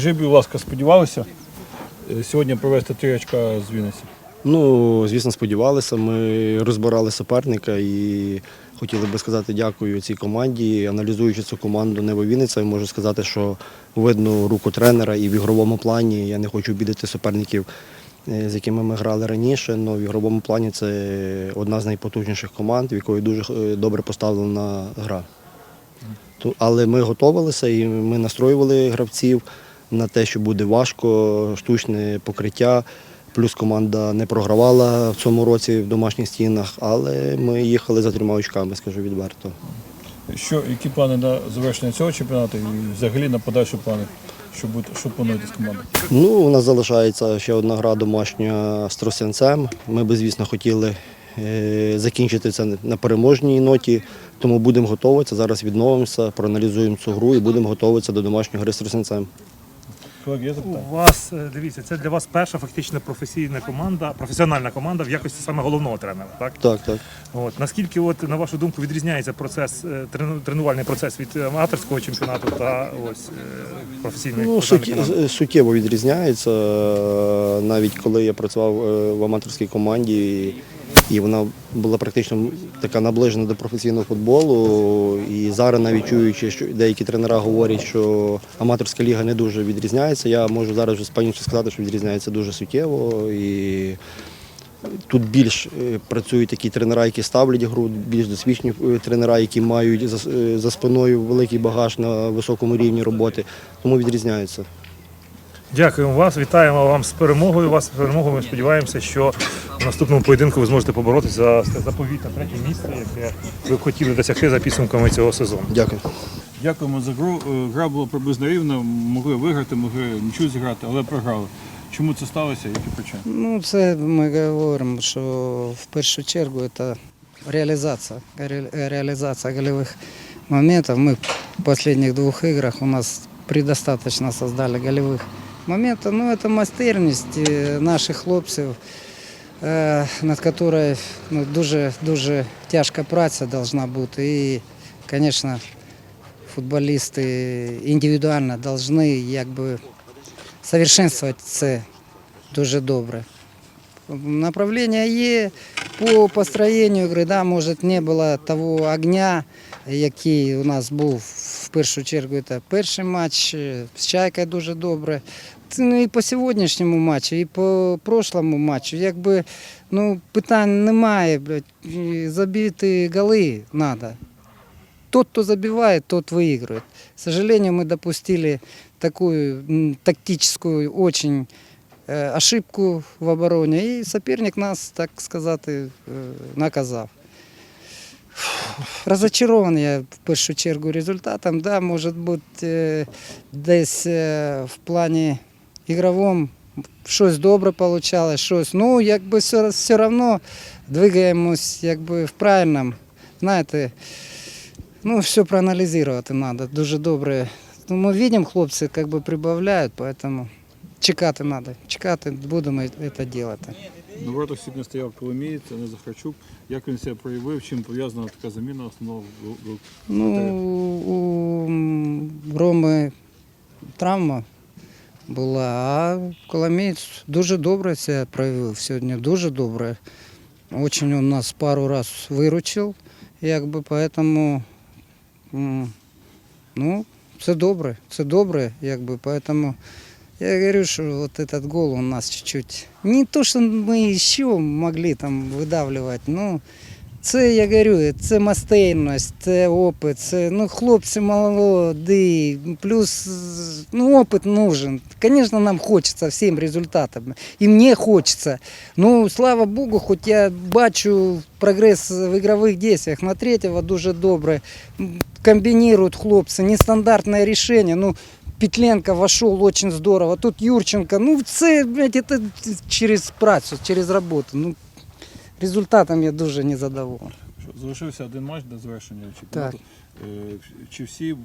Скажи, будь ласка, сподівалися е, сьогодні провести три очка з Вінниці? Ну, звісно, сподівалися. Ми розбирали суперника і хотіли би сказати дякую цій команді. Аналізуючи цю команду Нево Вінниця, можу сказати, що видно руку тренера і в ігровому плані. Я не хочу обідати суперників, е, з якими ми грали раніше. але в ігровому плані це одна з найпотужніших команд, в якої дуже е, добре поставлена гра. Але ми готувалися і ми настроювали гравців на те, що буде важко, штучне покриття. Плюс команда не програвала в цьому році в домашніх стінах, але ми їхали за трьома очками, скажу відверто. Що, які плани на завершення цього чемпіонату і взагалі на подальші плани? Що, буде, що плануєте з командою? Ну, у нас залишається ще одна гра домашня з Тросянцем. Ми би, звісно, хотіли е, закінчити це на переможній ноті, тому будемо готуватися. Зараз відновимося, проаналізуємо цю гру і будемо готуватися до домашньої гри з Тросянцем. У вас е, дивіться, це для вас перша фактично професійна команда, професіональна команда в якості саме головного тренера. Так Так, так. от наскільки, от на вашу думку, відрізняється процес е, трену- тренувальний процес від аматорського чемпіонату та ось е, професійної Ну, суті, команди? суттєво відрізняється. Е, Навіть коли я працював е, в аматорській команді, і вона була практично така наближена до професійного футболу. І зараз, навіть чуючи, що деякі тренера говорять, що аматорська ліга не дуже відрізняється, я можу зараз вже певністю сказати, що відрізняється дуже суттєво. І Тут більш е, працюють такі тренера, які ставлять гру, більш досвідчені е, тренера, які мають е, за спиною великий багаж на високому рівні роботи, тому відрізняються. Дякуємо вас, вітаємо вам з перемогою. Вас з перемогою. Ми сподіваємося, що в наступному поєдинку ви зможете поборотися за заповітне третє місце, яке ви б хотіли досягти за підсумками цього сезону. Дякую. Дякуємо за гру. Е, Гра була приблизно рівна, могли виграти, могли нічого зіграти, але програли. Чому це сталося? Які причини? Ну, це ми говоримо, що в першу чергу це реалізація, ре- реалізація голевых моментів. Ми в останніх двох іграх у нас предостаточно создали голевых моментів. Ну, це майстерність е, наших хлопців, е, над якою ну, дуже, дуже тяжка праця повинна бути. І, звісно, футболісти індивідуально повинні якби совершенствувати це дуже добре. Направлення є по построєнню да, може не було того огня, який у нас був в першу чергу. Це перший матч е, з Чайкою дуже добре. Це, Ну і по сьогоднішньому матчу, і по прошлому матчу. Якби ну, питань немає, блядь, і забити голи треба. Тот, кто забивает, тот выигрывает. К сожалению, мы допустили такую м, тактическую очень э, ошибку в обороне, и соперник нас, так сказати, е, наказав. Розочарований я в першу чергу результатом. Да, може бути е, десь е, в плані ігровому щось добре вийшло, щось. Ну, якби все, все одно двигаємось якби в правильному. Знаєте, Ну, все проаналізувати треба, дуже добре. Ну, ми бачимо, хлопці як би прибавляють, тому чекати треба. Чекати, будемо це робити. На воротах сьогодні стояв Коломієць, не Захарчук. Як він себе проявив, чим пов'язана така заміна основного Ну, у Роми травма була, а Коломієць дуже добре себе проявив сьогодні, дуже добре. Очень он нас пару раз виручив, якби, поэтому, ну, це добре, це добре, якби, поэтому я говорю, что вот этот гол у нас чуть-чуть, не то, что мы еще могли там выдавливать, ну, це, я говорю, це майстерність, це опит, це ну, хлопці молоді, плюс ну, опит нужен. Звісно, нам хочеться всім результатам. І мені хочеться. Ну, слава Богу, хоч я бачу прогрес в ігрових діях. На третього дуже добре. М, Комбінують хлопці, нестандартне рішення. Ну, Петленко вошел очень здорово. Тут Юрченко. Ну, це, блядь, это через працю, через роботу. Ну, результатом я дуже не задоволений. Залишився один матч до завершення чемпіонату. Е, Чи всі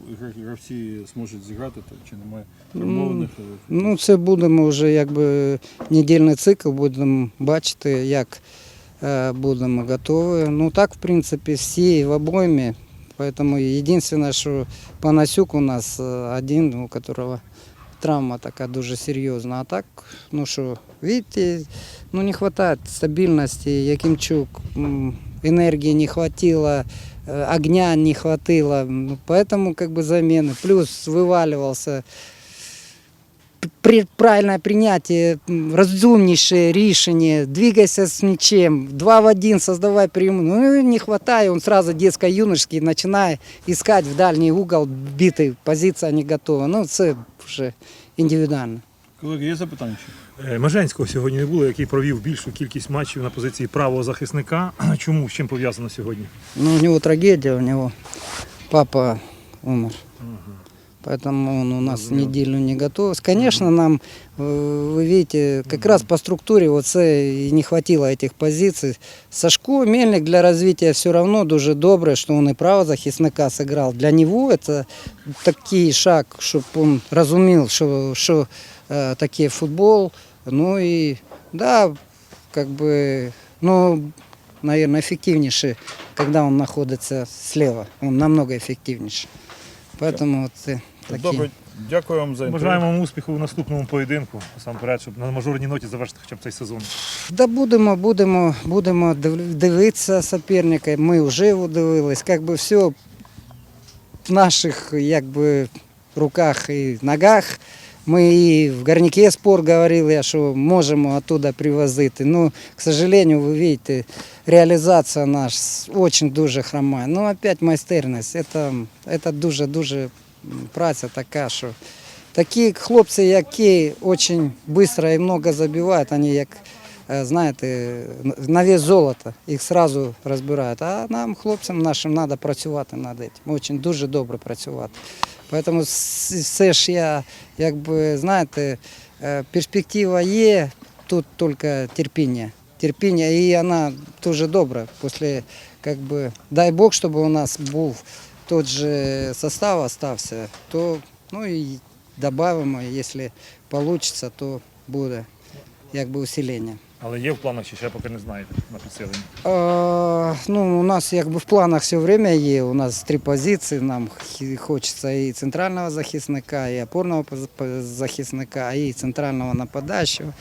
гравці зможуть зіграти, чи немає перемовних? е, Ну, це будемо вже якби недільний цикл, будемо бачити, як е, будемо готові. Ну так, в принципі, всі в обоймі. Поэтому единственное, что Панасюк у нас э, один, у которого травма така дуже серйозна. А так, ну що, видите, ну не вистачає стабільності, Якимчук, м, енергії не хватило, э, огня не хватило, ну, поэтому как бы замены. Плюс вываливался п- при- правильное принятие, разумнейшее решение, двигайся с мячем, два в один, создавай преимущество. Ну, не хватает, он сразу детско-юношеский, начинает искать в дальний угол, битый, позиция не готова. Ну, це вже індивідуально. Колеги, є запитання? Е, Меженського сьогодні не було, який провів більшу кількість матчів на позиції правого захисника. Чому? З чим пов'язано сьогодні? Ну, у него трагедия, у него папа умер. Поэтому он у нас неделю не готов. Конечно, нам, э, вы видите, как раз по структуре вот и не хватило этих позиций. Сашко Мельник для развития все равно дуже добре, что он и право захисника сыграл. Для него это такий шаг, чтобы он разумел, что, что э, такие футбол. Ну и да, как бы, ну, наверное, эффективнейший, когда он находится слева. Он намного эффективнейший. Поэтому вот э. Добре, дякую вам за інтерв'ю. Бажаємо вам успіху у наступному поєдинку. Насамперед, щоб на мажорній ноті завершити хоча б цей сезон. Да будемо, будемо, будемо дивитися суперника. Ми вже дивились. Якби би все в наших якби, руках і ногах. Ми і в Горнике спор говорили, що можемо оттуда привозити. Ну, к сожалению, ви бачите, реалізація наша очень дуже хромає. Ну, опять майстерність. Це дуже-дуже праця така, що такі хлопці, які дуже швидко і много забивають, вони як знаєте, на вес золота, їх одразу розбирають. А нам, хлопцям нашим, треба працювати над цим. Дуже дуже добре працювати. Тому с- все ж я, якби, знаєте, е, перспектива є, тут тільки терпіння. Терпіння, і вона дуже добра. Після, как бы, дай Бог, щоб у нас був тот же состав остався, то ну і додамо, якщо вийде, то буде якби усилення. Але є в планах, чи ще поки не знаєте на підсилення. Е, ну, у нас якби в планах все время є. У нас три позиції. Нам хі- хочеться і центрального захисника, і опорного поз- поз- захисника, і центрального нападаючого.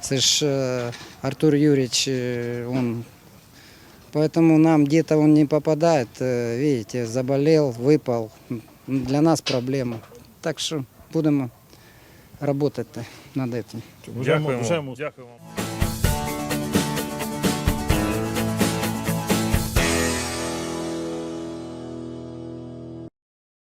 Це ж е, Артур Юрьевич, е, он Поэтому нам где-то он не попадает, э, видите, заболел, выпал. М, Для нас проблема. Так что будем работать над этим. Бажаємо- Дякуємо. бажаємо Дякуємо.